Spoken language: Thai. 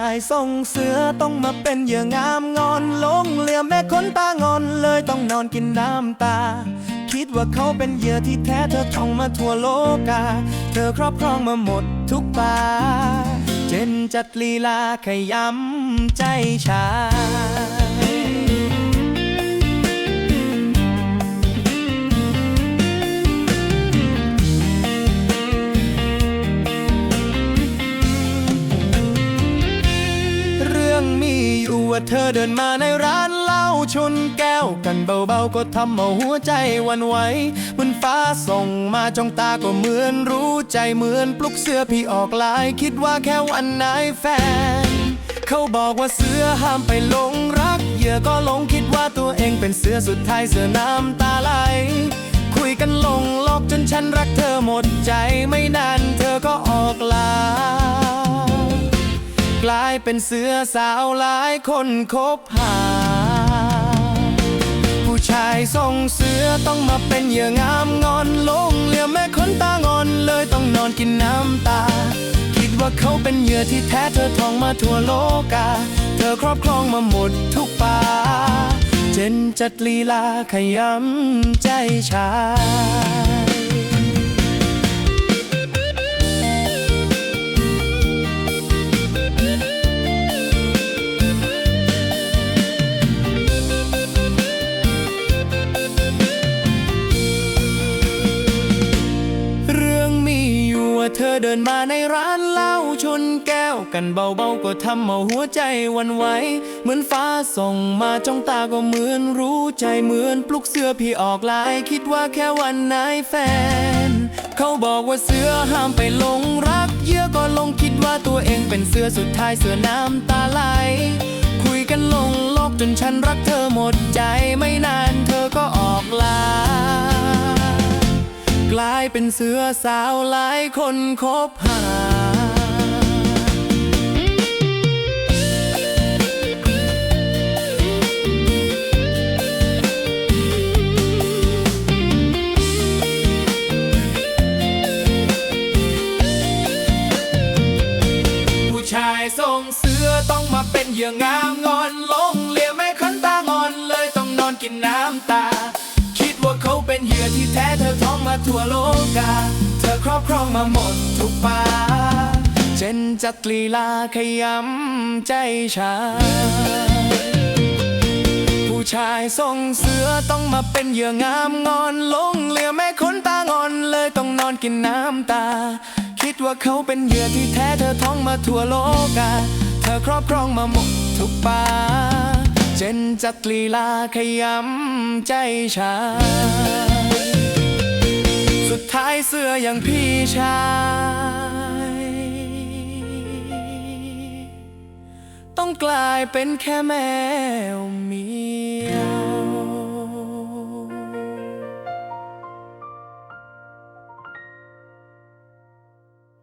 ายทรงเสือต้องมาเป็นเหยื่องามงอนลงเหลี่ยมแม่คนตางอนเลยต้องนอนกินน้ำตา คิดว่าเขาเป็นเหยื่อที่แท้เธอท่องมาทั่วโลกา เธอครอบครองมาหมดทุกป่าเจนจัดลีลาขยำใจชา ว่าเธอเดินมาในร้านเหล้าชนแก้วกันเบาๆ ก็ทำเอาหัวใจวันไหวเหมือนฟ้าส่งมาจ้องตาก็เหมือนรู้ใจเหมือนปลุกเสื้อพี่ออกลาย คิดว่าแค่วันไหนแฟน เขาบอกว่าเสือห้ามไปหลงรักเหยื่อก็หลงคิดว่าตัวเองเป็นเสือสุดท้ายเสือน้ำตาไหลคุยกันลงลอกจนฉันรักเธอหมดใจไม่นานเธอก็ออกลากลาย เป็นเสือสาวหลายคนคบหา ผู้ชายทรงเสือต้องมาเป็นเหยื่องามงอนลงเหลี่ยมแม่คนตางอนเลยต้องนอนกินน้ำตา คิดว่าเขาเป็นเหยื่อที่แท้เธอท่องมาทั่วโลกา เธอครอบครองมาหมดทุกป่า เจนจัดลีลาขยำใจชา ว่าเธอเดินมาในร้านเหล้าชนแก้วกันเบาๆก็ทำเอาหัวใจวันไหวเหมือนฟ้าส่งมาจ้องตาก็เหมือนรู้ใจเหมือนปลุกเสื้อพี่ออกลาย คิดว่าแค่วันไหนแฟน เขาบอกว่าเสือห้ามไปหลงรัก เยื่อก็หลงคิดว่าตัวเองเป็นเสือสุดท้ายเสือน้ำตาไหลคุยกันลงโลกจนฉันรักเธอหมดใจ ลายเป็นเสือสาวหลายคนคบหา ผู้ชายทรงเสือต้องมาเป็นเหยื่องามงอนลงเลียมแม่คันตางอนเลยต้องนอนกินน้ำตา ที่แท้เธอท้องมาทั่วโลกา เธอครอบครองมาหมดทุกป่าเจนจัดลีลาขยำใจชา ผู้ชายทรงเสือต้องมาเป็นเหยื่องามงอนลงเหลี่ยมแม่คนตางอนเลยต้องนอนกินน้ำตา คิดว่าเขาเป็นเหยื่อที่แท้เธอท้องมาทั่วโลกา เธอครอบครองมาหมดทุกป่าเจนจัดลีลาขยำใจชา เสื้ออย่างพี่ชาย ต้องกลายเป็นแค่แมวมี